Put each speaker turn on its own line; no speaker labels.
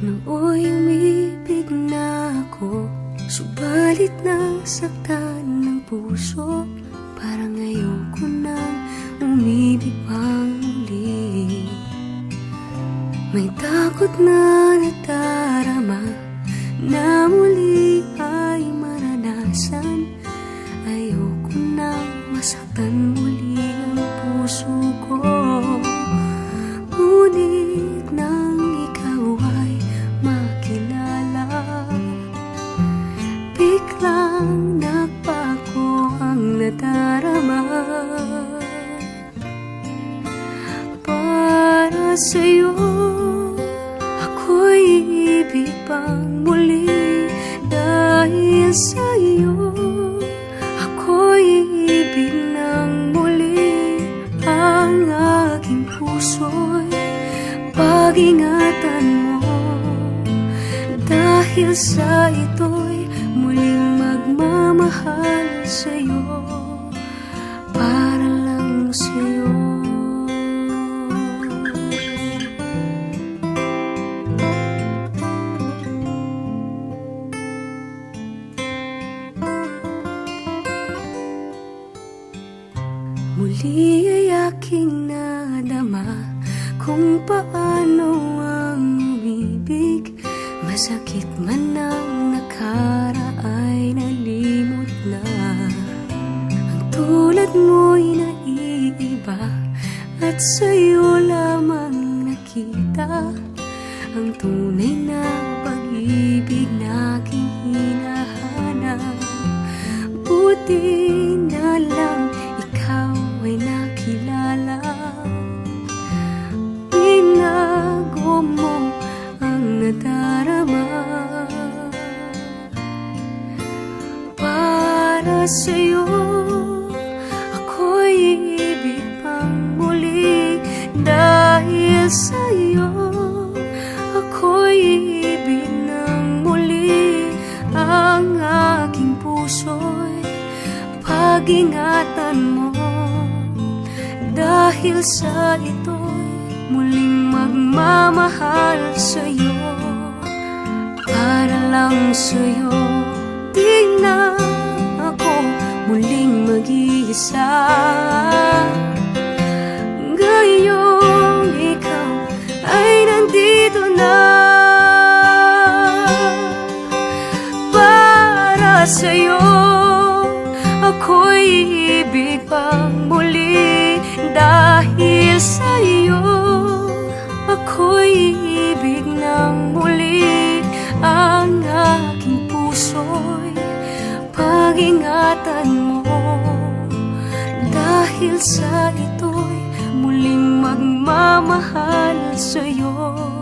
Nooy umibig na ako Subalit nasaktan ng puso Parang ayoko nang umibig pang muli May takot na natarama Na muli Biglang nagbago ang nadarama. Para sa'yo Ako'y ibig pang muli. Dahil sa'yo Ako'y ibig ng muli. Ang aking puso'y Pag-ingatan mo. Dahil sa ito'y Muling magmamahal sa'yo Para lang sa'yo. Muli ay aking nadama Kung paano ang umibig Masakit man ang tulad mo'y naiiba? At sa'yo lamang nakita Ang tunay na pag-ibig na aking hinahanap. Buti na lang ikaw ay nakilala. Binago mo ang nadarama. Para sa'yo sa'yo. Ako'y ibig ng muli. Ang aking puso'y Pag-ingatan mo. Dahil sa ito'y Muling magmamahal sa'yo. Para lang sa'yo. Di sa'yo. Ako'y ibig pang muli Dahil sa'yo. Ako'y ibig ng muli Ang aking puso'y Pag-ingatan mo. Dahil sa ito'y Muling magmamahal sa'yo